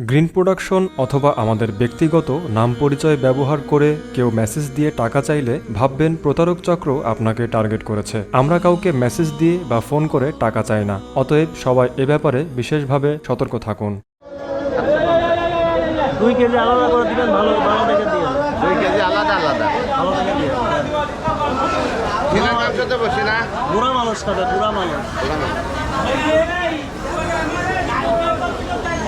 Green production অথবা আমাদের ব্যক্তিগত নাম পরিচয় ব্যবহার করে কেউ মেসেজ দিয়ে টাকা চাইলে ভাববেন প্রতারক চক্র আপনাকে টার্গেট করেছে। আমরা কাউকে মেসেজ দিয়ে বা ফোন করে টাকা চাই না। অতএব সবাই এ ব্যাপারে বিশেষভাবে সতর্ক থাকুন। দুই কেজি আলাদা করে দিবেন ভালো ভালো দেখে দিয়ে দুই কেজি আলাদা আলাদা। ভালো দেখে দিয়ে বুড়া মানুষ খাবে বুড়া মানুষ।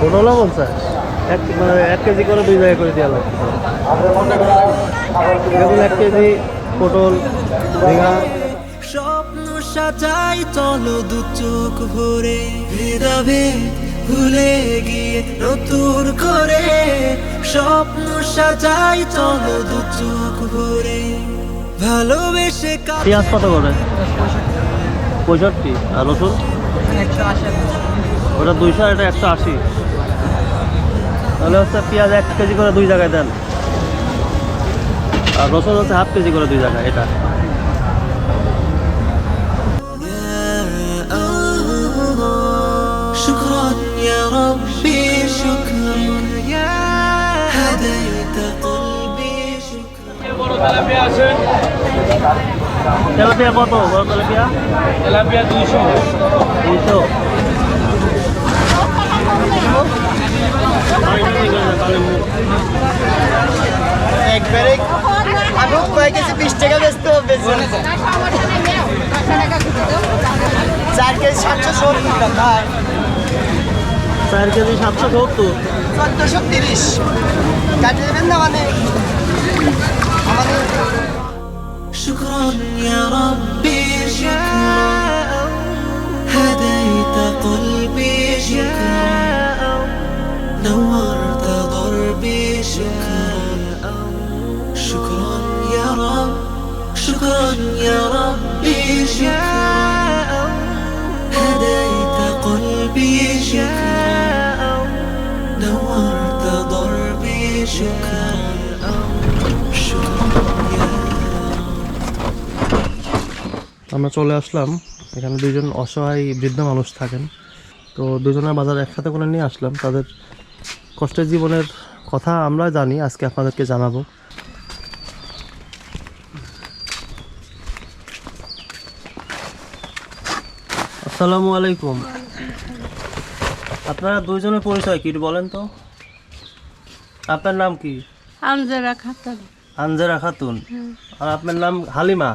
পটলও পঞ্চাশ। এক মানে এক কেজি করে দুই জায়গা করে দেওয়া লাগবে। বেগুন এক কেজি পটল ঝিঙা। স্বপ্ন সাজাই চলো দু চোখ ভরে। ভেদাভেদ ভুলে গিয়ে নতুন করে। স্বপ্ন সাজাই চলো দু চোখ ভরে। ভালোবেসে পেঁয়াজ কত করে? পঁয়ষট্টি। আর রসুন? ওটা দুইশো এটা একশো আশি। তাহলে হচ্ছে পেঁয়াজ এক কেজি করে দুই জায়গায় দেন। আর রসুন হচ্ছে হাফ কেজি করে দুই জায়গায় এটা। তেলাপিয়া কত? বড় তেলাপিয়া? তেলাপিয়া দুইশো। দুইশো। একবারে আমি কয়েক কেজি বিশ টাকা ব্যস্ত চার কেজি সাতশো সত্তর টাকা। চার কেজি সাতশো সত্তর। চোদ্দশো তিরিশ। কাটিয়ে দেবেন না মানে? আমরা চলে আসলাম। এখানে দুইজন অসহায় বৃদ্ধ মানুষ থাকেন। তো দুজনের বাজার একসাথে করে নিয়ে আসলাম। তাদের কষ্টের জীবনের কথা আমরা জানি, আজকে আপনাদেরকে জানাব। আসসালামু আলাইকুম। আপনারা দুইজনের পরিচয় কি বলেন তো? আপনার নাম কি? আমজারা খাতুন। আনজারা খাতুন। আর আপনার নাম হালিমা?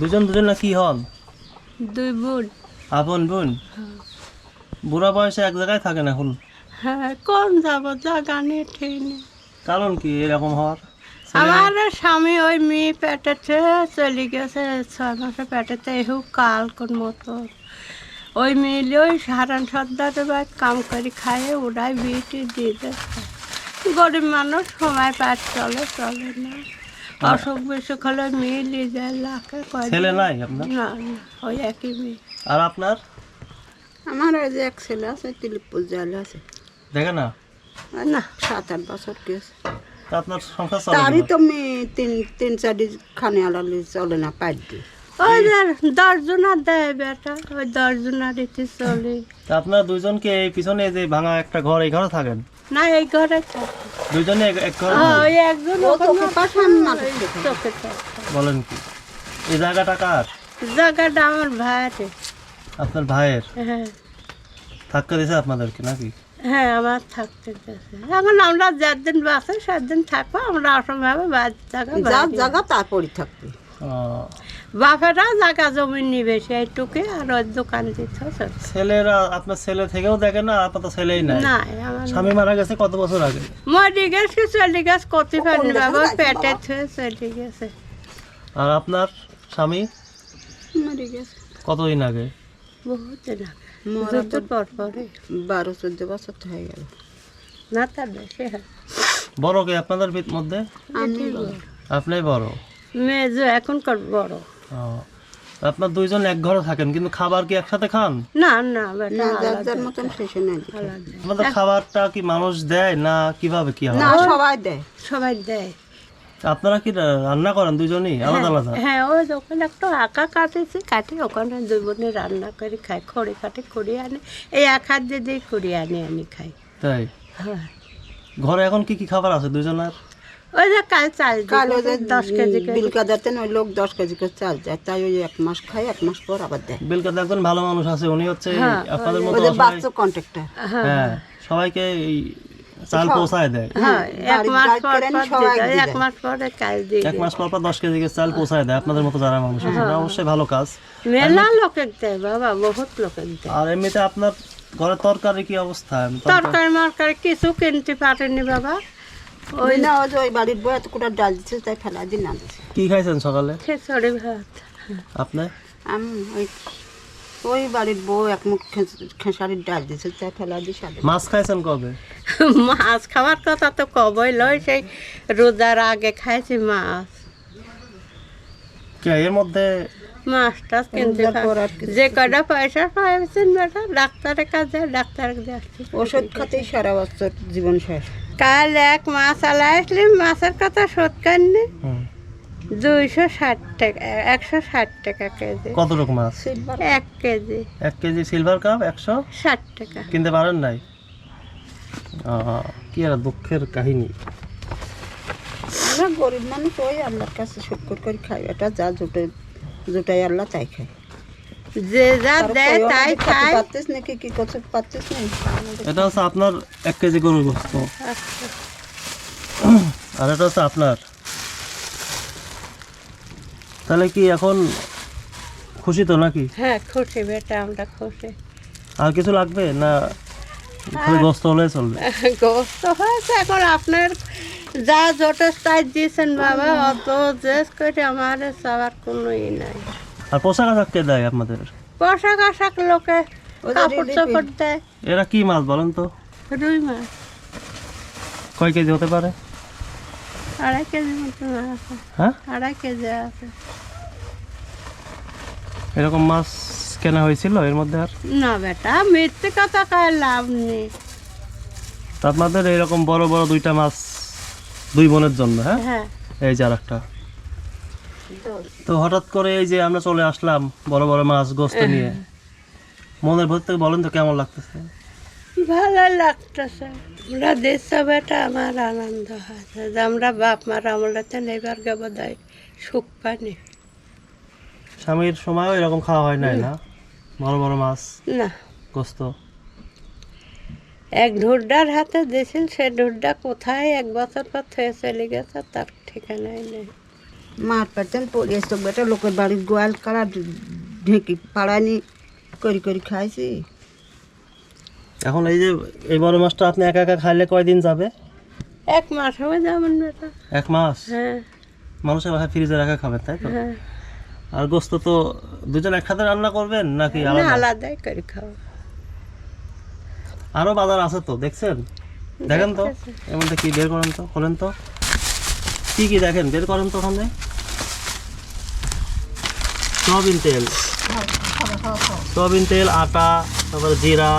দুজন দুজন না কি হন? দুই বোন। আপন বোন? বুড়া বয়সে এক জায়গায় থাকেন এখন? হ্যাঁ কোন যাব? জায়গা নেই ঠিক কারণ কি এরকম হওয়ার? আমার স্বামী ওই মেয়ে পেটেতে চলে গেছে ছয় মাসে পেটেতে এহু কাল কোন মতো। ওই মেয়ে ওই সারান সর্দারের বাড়ি কাম করে খায় ওরাই বিয়েটি দিয়ে দিচ্ছে গরিব মানুষ সময় পার চলে চলে না। অসুখ বিসুখ হলে মেয়ে নিয়ে যায় লাখে করে ছেলে নাই আপনার? না না ওই একই মেয়ে। আর আপনার? আমার ওই যে এক ছেলে আছে তিলিপুর জাল আছে। দেখে না? না সাত আট বছর গেছে তা আপনার সংসার চলে তারই তো মেয়ে তিন তিন চারি খানে আলালি চলে না পাইট দিয়ে। ওই দশজনার দেয় বেটা ওই দশজনার রীতি চলে। তা আপনার দুইজনকে এই পিছনে যে ভাঙা একটা ঘর এই ঘরে থাকেন? না এই ঘরে থাকে। দুইজনে এক- ঘরে হ্যাঁ, ওই একজন ওখানে পাশে আমি মানুষ। বলেন কি এই জায়গাটা কার? জায়গাটা আমার ভাইয়ের। আপনার ভাইয়ের? হ্যাঁ। থাকতে দিয়েছে আপনাদেরকে নাকি? হ্যাঁ আমার থাকতে এখন আমরা যেদিন বাসে সেদিন থাকব আমরা অসমভাবে বাড়ি জায়গা যার জায়গা তারপরই থাকবে। বাপেরা জায়গা জমি নিবে সেইটুকু আর ওই দোকান দিতে ছেলেরা আপনার ছেলে থেকেও দেখে না আপনার তো ছেলেই নাই। না আমার স্বামী মারা গেছে কত বছর আগে? মরি গেছে চলে গেছে কত পারিনি বাবা পেটে থুয়ে চলে গেছে। আর আপনার স্বামী? মরে গেছে। কতদিন আগে? বহুত দিন আগে। মরা পর পরে বারো চোদ্দ বছর তো হয়ে গেল। না তার বেশি বড় কে আপনাদের ভিত- মধ্যে? আপনি বড়। মেয়ে যে এখনকার বড়। আপনার দুইজন এক ঘরে থাকেন কিন্তু খাবার কি একসাথে খান? না না বেটা না যার যার মতন শেষে নাই দিতে। খাবারটা কি মানুষ দেয় না কীভাবে কি হয়? না সবাই দেয়। সবাই দেয়। আপনারা কি রান্না করেন দুজনই? আলাদা আলাদা? হ্যাঁ ওই ওখানে একটু আঁকা কাটেছি কাটি ওখানে দুই বোনে রান্না করে খাই খড়ি কাটে কুড়িয়ে আনে। এই এক হাত দিয়ে দিয়ে কুড়িয়ে আনি আনি খাই। তাই? হ্যাঁ। ঘরে এখন কি কি খাবার আছে দুজনের? ওই যে কাল চাল কাল ওই যে দশ কেজি বিলকা ওই লোক দশ কেজি করে চাল যায় তাই ওই এক মাস খাই এক মাস পর আবার দেয়। একজন ভালো মানুষ আছে উনি হচ্ছে হ্যাঁ, আপনাদের মতো ওই যে বাচ্চা কন্ট্রাক্টর হ্যাঁ। সবাইকে এই চাল পৌঁছায় দেয়। হ্যাঁ এক মাস পর হয়, দিয়ে এক মাস পরে কাল দিই এক মাস পর পর দশ কেজি চাল পৌঁছায় দেয় আপনাদের মতো যারা মানুষ আছে অবশ্যই ভালো কাজ। মেলা লোকে দেয় বাবা বহুত লোকে দেয়। আর এমনিতে আপনার ঘরের তরকারি কি অবস্থা? তরকারি- তরকারি মরকারি কিছু কিনতে পারেনি বাবা। ওই না ওই যে ওই বাড়ির বই এত কোটা ডাল দিচ্ছে তাই ফেলা দিন না দিচ্ছে কি খাইছেন সকালে? খিচুড়ি ভাত। আপনি আমি ওই ওই বাড়ির বউ এক মুখ খেস- খেসারির ডাল দিচ্ছে তাই ফেলা দিই সাদে। মাছ খাইছেন কবে? মাছ খাওয়ার কথা তো কবই লয় সেই রোজার আগে খাইছি মাছ। কে এর মধ্যে? মাছ টাছ কিনতে। যে কটা পয়সা পাইছেন বেটা? ডাক্তারের কাছে ডাক্তার যাচ্ছি ওষুধ খাতেই সারা বছর জীবন শেষ। কাল এক মাছ আলা আসলি মাছের কথা শোধ করেনি দুইশো ষাট টাকা একশো ষাট টাকা কেজি। কত রকম মাছ এক কেজি। এক কেজি সিলভার কাপ একশো? ষাট টাকা। কিনতে পারেন নাই? কি আর দুঃখের কাহিনী। আমরা গরিব মানুষ ওই আল্লাহর কাছে শুক্র করে খাই। এটা যা জুটে জুটাই আল্লাহ তাই খাই যে যা দেয় তাই আমি পারতিস নাকি? কি করতে পারতিস না এটা হচ্ছে আপনার এক কেজি গরুর গোস্ত। আর এটা হচ্ছে আপনার। তাহলে কি এখন খুশি তো নাকি? হ্যাঁ খুশি বেটা আমরা খুশি। আর কিছু লাগবে না খালি গোস্ত হলে চলবে? গোস্ত হয়েছে এখন আপনার যা যথেষ্ট দিয়েছেন বাবা অত জেস করে আমার সবার কোনো ই নাই। আর পোশাক আশাক কে দেয় আপনাদের? পোশাক আশাক লোকে কাপড় চোপড় দেয়। এরা কি মাছ বলেন তো? রুই মাছ। কয় কেজি হতে পারে? আড়াই কেজি মতো আছে। হ্যাঁ? আড়াই কেজি আছে। এরকম মাছ কেনা হয়েছিল এর মধ্যে আর? না বেটা মিথ্যে কথা কয়ে লাভ নেই। তো আপনাদের এরকম বড় বড় দুইটা মাছ দুই বোনের জন্য হ্যাঁ? হ্যাঁ। এই যে আরেকটা। তো হঠাৎ করে এই যে আমরা চলে আসলাম বড় বড় মাছ গোস্ত নিয়ে। মনের ভেতর থেকে বলেন তো কেমন লাগতেছে? ভালো লাগতেছে। আমরা দেশ বেটা আমার আনন্দ হয়েছে যে আমরা বাপ মার আমলাতে নেবার গে বোধ হয় সুখ পানি। স্বামীর সময়ও এরকম খাওয়া হয় নাই না? বড় বড় মাছ না। গোস্ত? এক ঢুড্ডার হাতে দিয়েছিল সে ঢুড্ডা কোথায়? এক বছর পর থেকে চলে গেছে তার ঠিকানাই নেই। মাঠ পাতেন পড়ে এসে বেটা লোকের বাড়ির গোয়াল কালা ঢেঁকি পাড়ানি করি করি খাইছি। এখন এই যে এই বড় মাছটা আপনি একা একা খাইলে কয়দিন যাবে? এক মাস হবে যেমন বেটা এক মাস? হ্যাঁ। মানুষের বাসায় ফ্রিজে রাখা খাবেন তাই তো? হ্যাঁ। আর গোস্ত তো দুজন একসাথে রান্না করবেন নাকি না আলাদা? আলাদাই করে খাওয়া। আরও বাজার আছে তো দেখছেন? দেখেন তো এমনটা কি বের করেন তো খোলেন তো? কি কি দেখেন? বের করেন তো ওখানে। সয়াবিন তেল। সয়াবিন তেল আটা তারপরে জিরা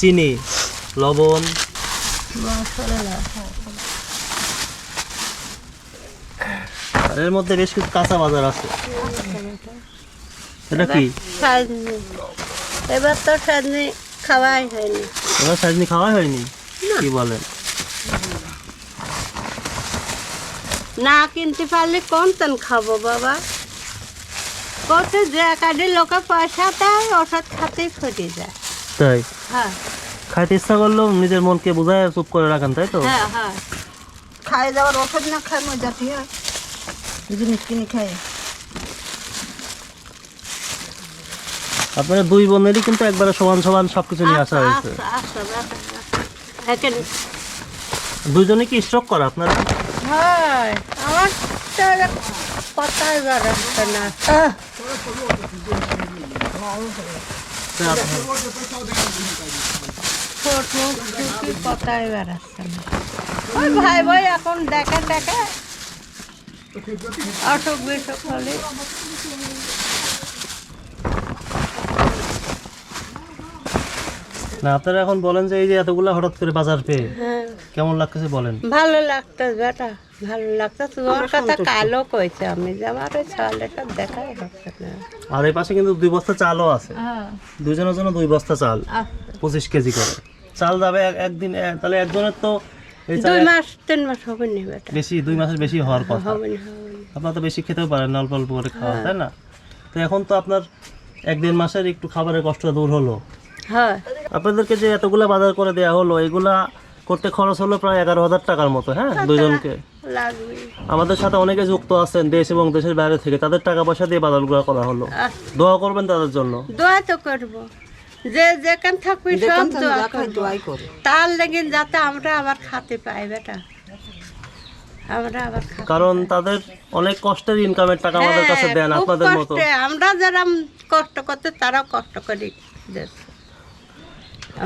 চিনি লবণ। এর মধ্যে বেশ কিছু কাঁচা বাজার আছে। এটা কি? এবার তো সাজনি খাওয়াই হয়নি। এবার সাজনি খাওয়াই হয়নি? কি বলেন? না কিনতে পারলে কোন তেন খাব বাবা? কত লোকে পয়সা দেয় ওষুধ খাতেই ফুটে যায়। তাই? হ্যাঁ। খাইতে ইচ্ছা করলেও নিজের মনকে বোঝায় চুপ করে রাখেন তাই তো? হ্যাঁ হ্যাঁ। খাই যাওয়ার ওষুধ না খাই মজা জিনিস কিনে খাই। আপনারা দুই বোনেরই কিন্তু একবারে সমান সমান সবকিছু নিয়ে আসা হয়েছে। আচ্ছা আচ্ছা দুইজনে কি স্ট্রোক করে আপনারা? হয় আমার কথাই না। বেড়াচ্ছে না ওই ভাই ভাই এখন দেখে দেখে হলে। না আপনারা এখন বলেন যে এই যে এতগুলা হঠাৎ করে বাজার পেয়ে হ্যাঁ। কেমন লাগতেছে বলেন? ভালো লাগতো বেটা। ভালো লাগতো তোমার কথা কালো কইছে আমি যে আমার ওই ছেলেটা দেখাই হচ্ছে না। আর এই পাশে কিন্তু দুই বস্তা চালও আছে। হ্যাঁ। দুজনের জন্য দুই বস্তা চাল। পঁচিশ কেজি করে। চাল যাবে একদিন তাহলে একজনের তো দুই মাস তিন মাস হবে নি বেটা। বেশি দুই মাসের বেশি হওয়ার কথা। হবে নি হবে নি। আপনারা তো বেশি খেতেও পারেন অল্প অল্প করে খাওয়া তাই না? তো এখন তো আপনার এক দেড় মাসের একটু খাবারের কষ্টটা দূর হলো। হ্যাঁ। আপনাদেরকে যে এতগুলা বাজার করে দেওয়া হলো এগুলা করতে খরচ হলো প্রায় এগারো হাজার টাকার মতো হ্যাঁ? দুজনকে লাগবে। আমাদের সাথে অনেকে যুক্ত আছেন দেশ এবং দেশের বাইরে থেকে। তাদের টাকা পয়সা দিয়ে বাজারগুলো করা হলো। দোয়া করবেন তাদের জন্য। দোয়া তো করব। যে যেখান থাকবে সব দোয়া করব। তার লেগে যাতে আমরা আবার খাতে পাই বেটা। আমরা আবার খাতে কারণ তাদের অনেক কষ্টের ইনকামের টাকা আমাদের কাছে হ্যাঁ, দেন আপনাদের মতো। আমরা যারা কষ্ট করতে তারা কষ্ট করি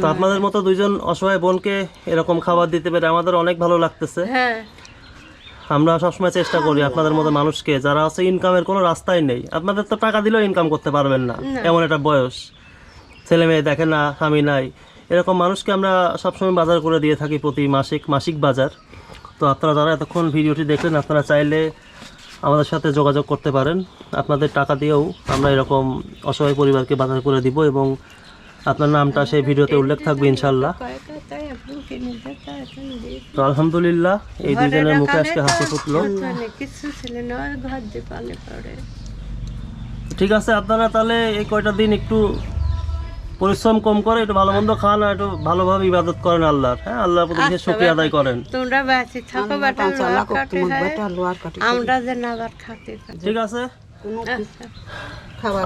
তো আপনাদের মতো দুইজন অসহায় বোনকে এরকম খাবার দিতে পেরে আমাদের অনেক ভালো লাগতেছে। হ্যাঁ। আমরা সবসময় চেষ্টা করি আপনাদের মতো মানুষকে যারা আছে ইনকামের কোনো রাস্তাই নেই। আপনাদের তো টাকা দিলেও ইনকাম করতে পারবেন না। এমন একটা বয়স। ছেলে মেয়ে দেখে না স্বামী নাই। এরকম মানুষকে আমরা সবসময় বাজার করে দিয়ে থাকি প্রতি মাসিক মাসিক বাজার। তো আপনারা যারা এতক্ষণ ভিডিওটি দেখলেন আপনারা চাইলে আমাদের সাথে যোগাযোগ করতে পারেন। আপনাদের টাকা দিয়েও আমরা এরকম অসহায় পরিবারকে বাজার করে দিব এবং আপনার নামটা সেই ভিডিওতে উল্লেখ থাকবে ইনশাল্লাহ। তো আলহামদুলিল্লাহ এই দুজনের মুখে আজকে হাসি ফুটলো। ঠিক আছে আপনারা তাহলে এই কয়টা দিন একটু পরিশ্রম কম করে একটু ভালো মন্দ খান আর একটু ভালোভাবে ইবাদত করেন আল্লাহর। হ্যাঁ আল্লাহর প্রতি শুক্রিয়া আদায় করেন। তোমরা বেঁচে থাকো বেটা লোহার কাঠে বেটা লোয়ার কাটে আমরা যে না খাতে ঠিক আছে।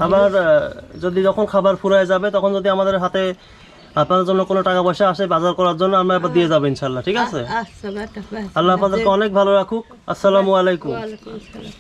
আবার যদি যখন খাবার ফুরায় যাবে তখন যদি আমাদের হাতে আপনাদের জন্য কোনো টাকা পয়সা আসে বাজার করার জন্য আমরা এবার দিয়ে যাব ইনশাল্লাহ ঠিক আছে? আচ্ছা আল্লাহ আপনাদেরকে অনেক ভালো রাখুক। আসসালামু আলাইকুম।